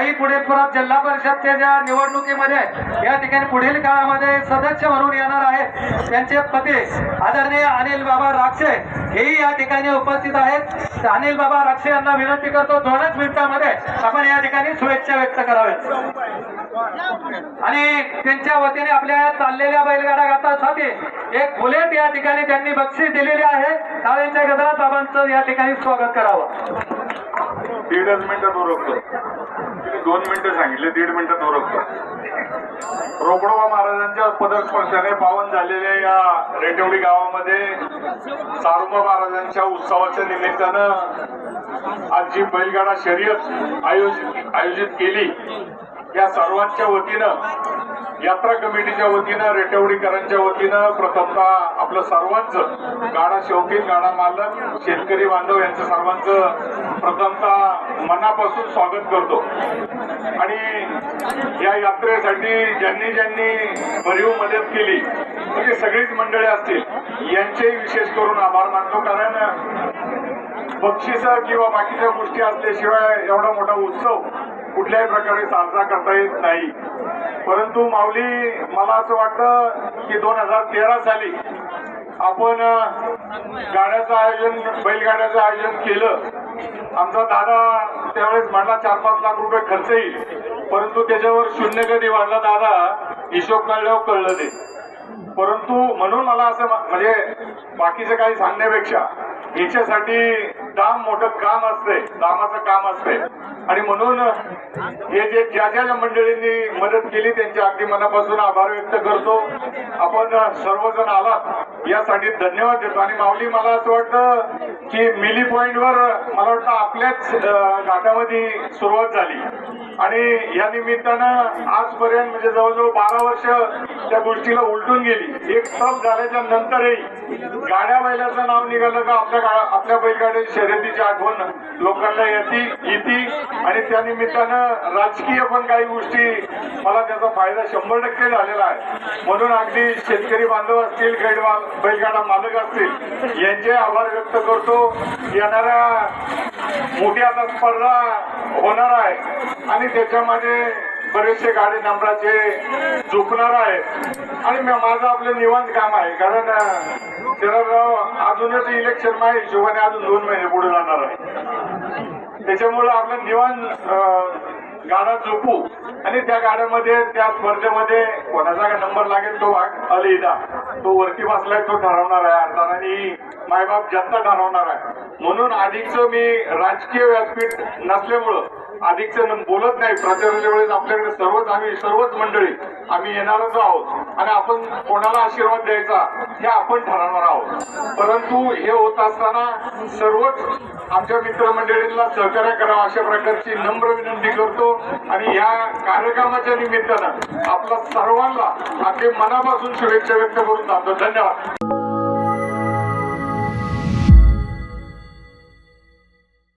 परत जिल्हा परिषदच्या निवडणुकीमध्ये या ठिकाणी पुढील काळामध्ये सदस्य म्हणून येणार आहेत. त्यांचे पती आदरणीय अनिल बाबा राक्षे हेही या ठिकाणी उपस्थित आहेत. अनिल बाबा राक्षे यांना विनंती करतो दोनच मिनिटांमध्ये आपण या ठिकाणी शुभेच्छा व्यक्त कराव्यात. आणि त्यांच्या वतीने आपल्या चाललेल्या बैलगाडा घाटासाठी एक बुलेट या ठिकाणी त्यांनी बक्षीस दिलेली आहे. टाळ्यांच्या गजरात बाबांचं या ठिकाणी स्वागत करावं. दीडच मिनिटं ओरखतो दोन मिनिटं सांगितले दीड मिनिटं तो रोखतो. रोकडोबा महाराजांच्या पदस्पर्शाने पावन झालेल्या या रेटेवडी गावामध्ये सारुबा महाराजांच्या उत्सवाच्या निमित्तानं आज जी बैलगाडा शर्यत आयोजित आयोजित केली. या सर्वांच्या वतीनं यात्रा कमिटीच्या वतीनं रेटवडीकरांच्या वतीनं प्रथमतः आपलं सर्वांचं गाडा शौकीन गाडा मालक शेतकरी बांधव यांचं सर्वांचं प्रथमतः मनापासून स्वागत करतो. आणि या यात्रेसाठी ज्यांनी ज्यांनी भरीव मदत केली म्हणजे सगळीच मंडळी असतील यांचेही विशेष करून आभार मानतो. कारण बक्षिसं किंवा बाकीच्या गोष्टी असल्याशिवाय एवढा मोठा उत्सव कुठल्याही प्रकारे साजरा करता येत नाही. परंतु माऊली मला असं वाटतं की दोन हजार तेरा साली आपण गाड्याचं आयोजन बैलगाड्याचं आयोजन केलं. आमचा दादा त्यावेळेस म्हणला चार पाच लाख रुपये खर्च येईल. परंतु त्याच्यावर शून्य कधी वाढला दादा हिशोब काढल्यावर कळलं ते. परंतु म्हणून मला असं म्हणजे बाकीचं काही सांगण्यापेक्षा याच्यासाठी दाम मोठं काम असते दामाचं काम असते आणि म्हणून हे जे ज्या ज्या मंडळींनी मदत केली त्यांच्या अगदी मनापासून आभार व्यक्त करतो. आपण सर्वजण आलात यासाठी धन्यवाद देतो. आणि माऊली मला असं वाटतं की मिली पॉइंटवर मला वाटतं आपल्याच घाटामध्ये सुरुवात झाली. आणि या निमित्तानं आजपर्यंत म्हणजे जवळजवळ बारा वर्ष त्या गोष्टीला उलटून गेली. एक तप झाल्याच्या नंतरही गाड्या बैलाचं नाव निघालं का आपल्या आपल्या बैलगाडी शर्यतीची आठवण लोकांना येते येते. आणि त्या निमित्तानं राजकीय पण काही गोष्टी मला त्याचा फायदा शंभर टक्के झालेला आहे. म्हणून अगदी शेतकरी बांधव असतील गैडवा बैलगाडा मालक असतील यांचे आभार व्यक्त करतो. येणाऱ्या मोठी आता स्पर्धा होणार आहे. आणि त्याच्यामध्ये बरेचसे गाडी नंबराचे झुकणार आहेत आणि माझं आपलं निवांत काम आहे. कारण शरदराव अजूनच इलेक्शन माझ्या हिशोबाने अजून दोन महिने पुढे जाणार आहे. त्याच्यामुळे आपलं निवांत गाडा झोपू. आणि त्या गाड्यामध्ये त्या स्पर्धेमध्ये कोणाचा नंबर लागेल तो अलिदा. तो वरती बसलाय तो ठरवणार आहे अर्थाने मायबाप जनता ठरवणार आहे. म्हणून अधिकचं मी राजकीय व्यासपीठ नसल्यामुळं अधिकचं बोलत नाही. प्रचाराच्या वेळेस आपल्याकडे सर्वच आम्ही सर्वच मंडळी आम्ही येणारच आहोत. आणि आपण कोणाला आशीर्वाद द्यायचा हे आपण ठरवणार आहोत. परंतु हे होत असताना सर्वच आमच्या मित्रमंडळींना सहकार्य करावं अशा प्रकारची नम्र विनंती करतो. आणि या कार्यक्रमाच्या निमित्तानं आपला सर्वांना आपले मनापासून शुभेच्छा व्यक्त करून थांबतो धन्यवाद.